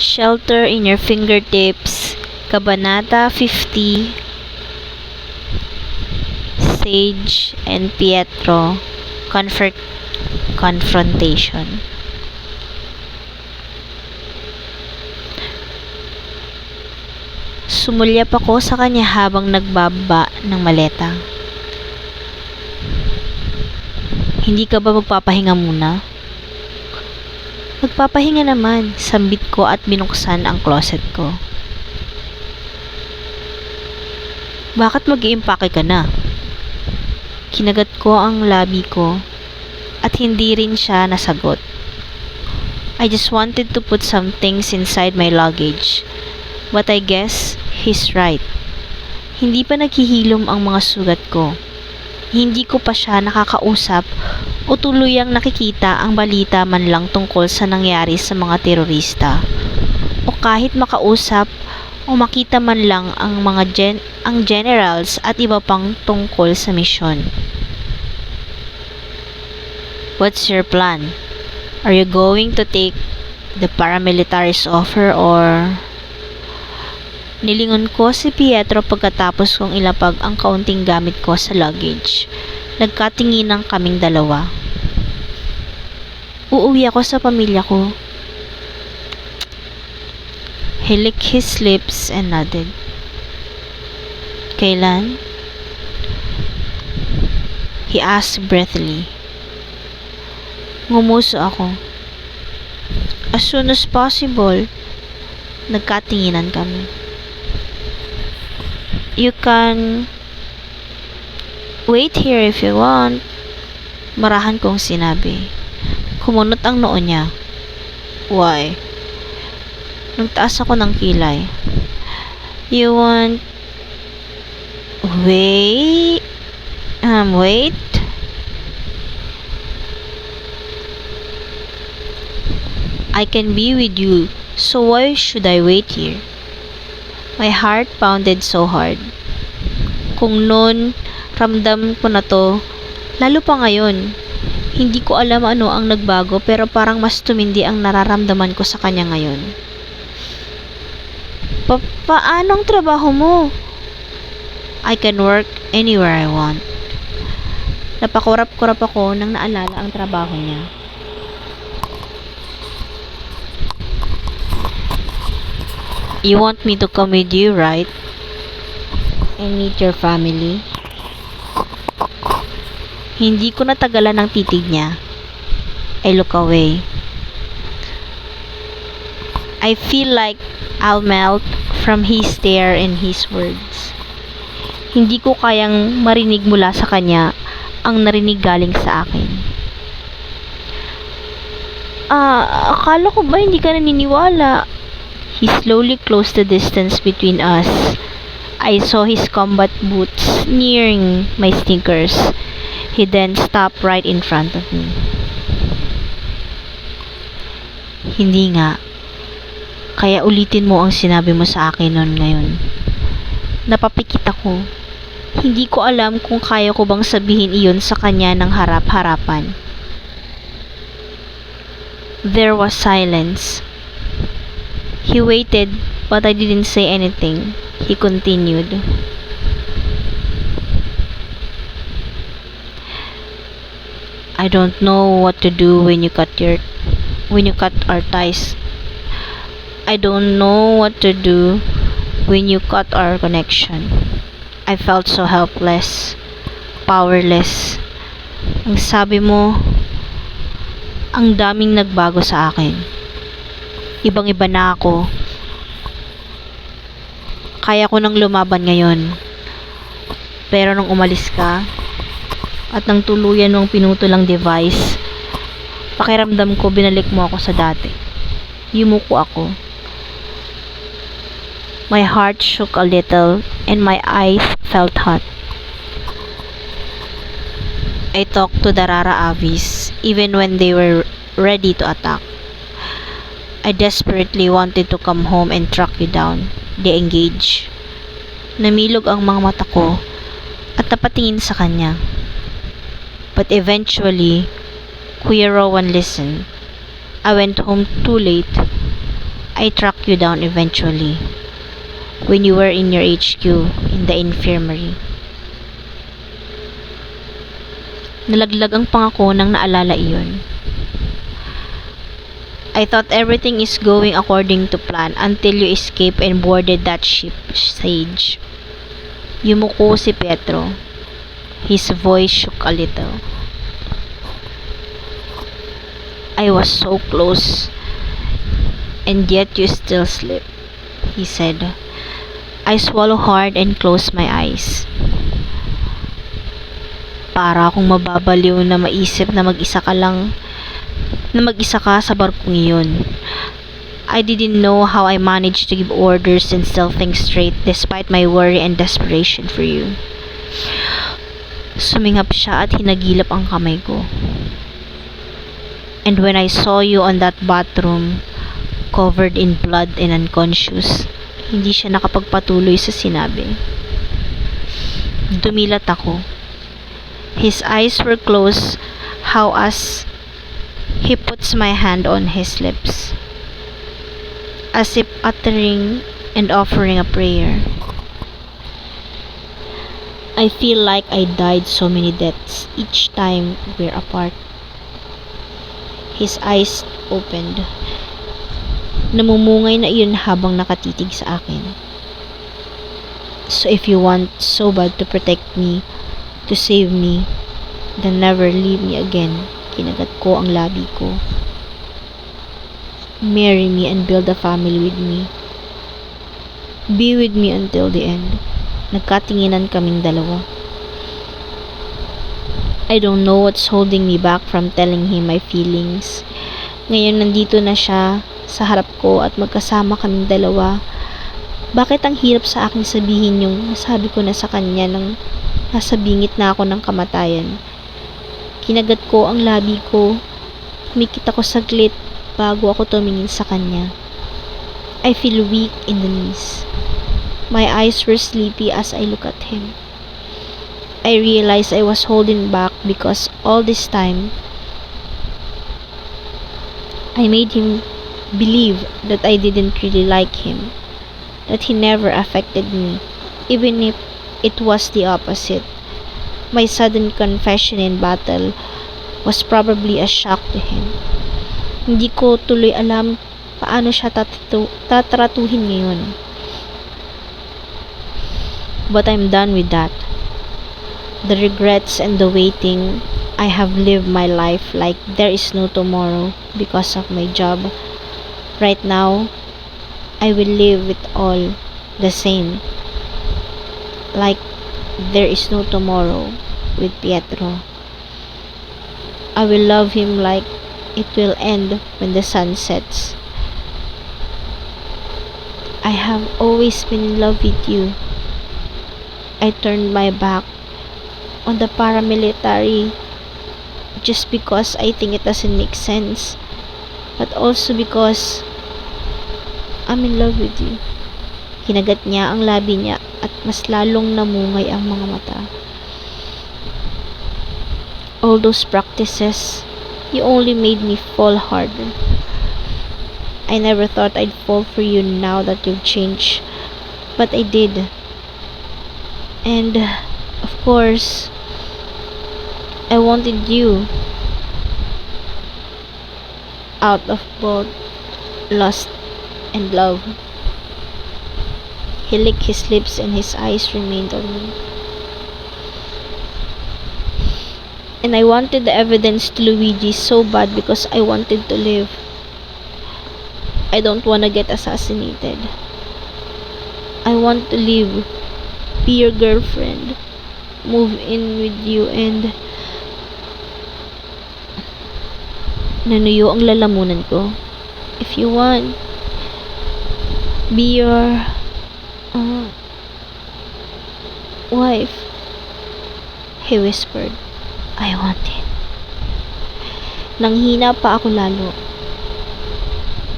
Shelter in Your Fingertips, Kabanata 50, Sage and Pietro, Comfort Confrontation. Sumulyap ako sa kanya habang nagbaba ng maleta. Hindi ka ba magpapahinga muna? Magpapahinga naman, sambit ko at binuksan ang closet ko. Bakit mag ka na? Kinagat ko ang labi ko at hindi rin siya nasagot. I just wanted to put some things inside my luggage. But I guess he's right. Hindi pa naghihilom ang mga sugat ko. Hindi ko pa siya nakakausap o tuluyang nakikita ang balita man lang tungkol sa nangyari sa mga terorista. O kahit makausap o makita man lang ang mga gen- ang generals at iba pang tungkol sa misyon. What's your plan? Are you going to take the paramilitary's offer or Nilingon ko si Pietro pagkatapos kong ilapag ang kaunting gamit ko sa luggage. Nagkatinginan kaming dalawa. Uuwi ako sa pamilya ko. He licked his lips and nodded. Kailan? He asked breathily. Ngumuso ako. As soon as possible, nagkatinginan kami you can wait here if you want. Marahan kong sinabi. Kumunot ang noo niya. Why? Nagtaas ako ng kilay. You want... Wait... Um, wait... I can be with you, so why should I wait here? My heart pounded so hard. Kung noon, ramdam ko na to, lalo pa ngayon. Hindi ko alam ano ang nagbago pero parang mas tumindi ang nararamdaman ko sa kanya ngayon. Pa paanong trabaho mo? I can work anywhere I want. Napakurap-kurap ako nang naalala ang trabaho niya. You want me to come with you, right? And meet your family? Hindi ko natagalan ng titig niya. I look away. I feel like I'll melt from his stare and his words. Hindi ko kayang marinig mula sa kanya ang narinig galing sa akin. Ah, akala ko ba hindi ka naniniwala? He slowly closed the distance between us. I saw his combat boots nearing my sneakers. He then stopped right in front of me. Hindi nga. Kaya ulitin mo ang sinabi mo sa akin noon ngayon. Napapikit ako. Hindi ko alam kung kaya ko bang sabihin iyon sa kanya ng harap-harapan. There was silence. He waited, but I didn't say anything. He continued. I don't know what to do when you cut your when you cut our ties. I don't know what to do when you cut our connection. I felt so helpless, powerless. Ang sabi mo, ang daming nagbago sa akin ibang iba na ako kaya ko nang lumaban ngayon pero nung umalis ka at nang tuluyan mong pinutulang device pakiramdam ko binalik mo ako sa dati yumuko ako my heart shook a little and my eyes felt hot I talked to the Rara Avis even when they were ready to attack I desperately wanted to come home and track you down. They engage. Namilog ang mga mata ko at napatingin sa kanya. But eventually, Kuya Rowan listened. I went home too late. I tracked you down eventually when you were in your HQ in the infirmary. Nalaglag ang pangako nang naalala iyon. I thought everything is going according to plan until you escaped and boarded that ship, Sage. Yumuko si Pietro. His voice shook a little. I was so close. And yet you still sleep, he said. I swallow hard and close my eyes. Para akong mababaliw na maisip na mag-isa ka lang na mag-isa ka sa barkong iyon. I didn't know how I managed to give orders and still think straight despite my worry and desperation for you. Sumingap siya at hinagilap ang kamay ko. And when I saw you on that bathroom, covered in blood and unconscious, hindi siya nakapagpatuloy sa sinabi. Dumilat ako. His eyes were closed, how as he puts my hand on his lips, as if uttering and offering a prayer. I feel like I died so many deaths each time we're apart. His eyes opened. Namumungay na iyon habang nakatitig sa akin. So if you want so bad to protect me, to save me, then never leave me again. Kinagat ko ang labi ko. Marry me and build a family with me. Be with me until the end. Nagkatinginan kaming dalawa. I don't know what's holding me back from telling him my feelings. Ngayon nandito na siya sa harap ko at magkasama kaming dalawa. Bakit ang hirap sa akin sabihin yung nasabi ko na sa kanya nang nasa bingit na ako ng kamatayan? Kinagat ko ang labi ko. Kumikit ako saglit bago ako tumingin sa kanya. I feel weak in the knees. My eyes were sleepy as I look at him. I realized I was holding back because all this time I made him believe that I didn't really like him, that he never affected me, even if it was the opposite. My sudden confession in battle was probably a shock to him. Hindi ko tuloy alam paano siya tatratuhin ngayon. But I'm done with that. The regrets and the waiting, I have lived my life like there is no tomorrow because of my job. Right now, I will live it all the same. Like there is no tomorrow with Pietro. I will love him like it will end when the sun sets. I have always been in love with you. I turned my back on the paramilitary just because I think it doesn't make sense, but also because I'm in love with you. Kinagat niya ang labi niya at mas lalong namungay ang mga mata. All those practices, you only made me fall harder. I never thought I'd fall for you now that you've changed, but I did. And, uh, of course, I wanted you out of both lust and love. He licked his lips and his eyes remained on me. And I wanted the evidence to Luigi so bad because I wanted to live. I don't want to get assassinated. I want to live, be your girlfriend, move in with you, and nanuyo ang lalamunan ko. If you want, be your uh, wife, he whispered. I want it. Nanghina pa ako lalo.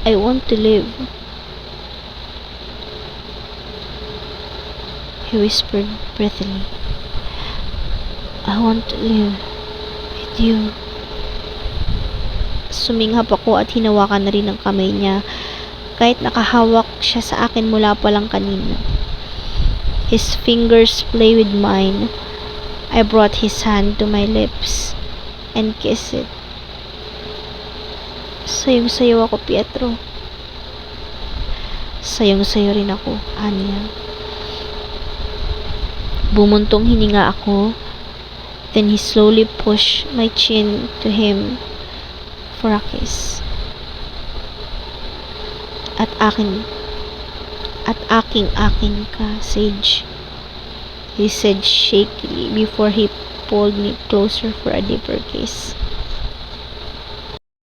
I want to live. He whispered breathily. I want to live with you. Suminghap ako at hinawakan na rin ang kamay niya kahit nakahawak siya sa akin mula pa lang kanina. His fingers play with mine. I brought his hand to my lips and kissed it. Sayong-sayo ako, Pietro. Sayong-sayo rin ako, Anya. Bumuntong hininga ako. Then he slowly pushed my chin to him for a kiss. At akin, at aking akin ka, Sage. He said shakily before he pulled me closer for a deeper kiss.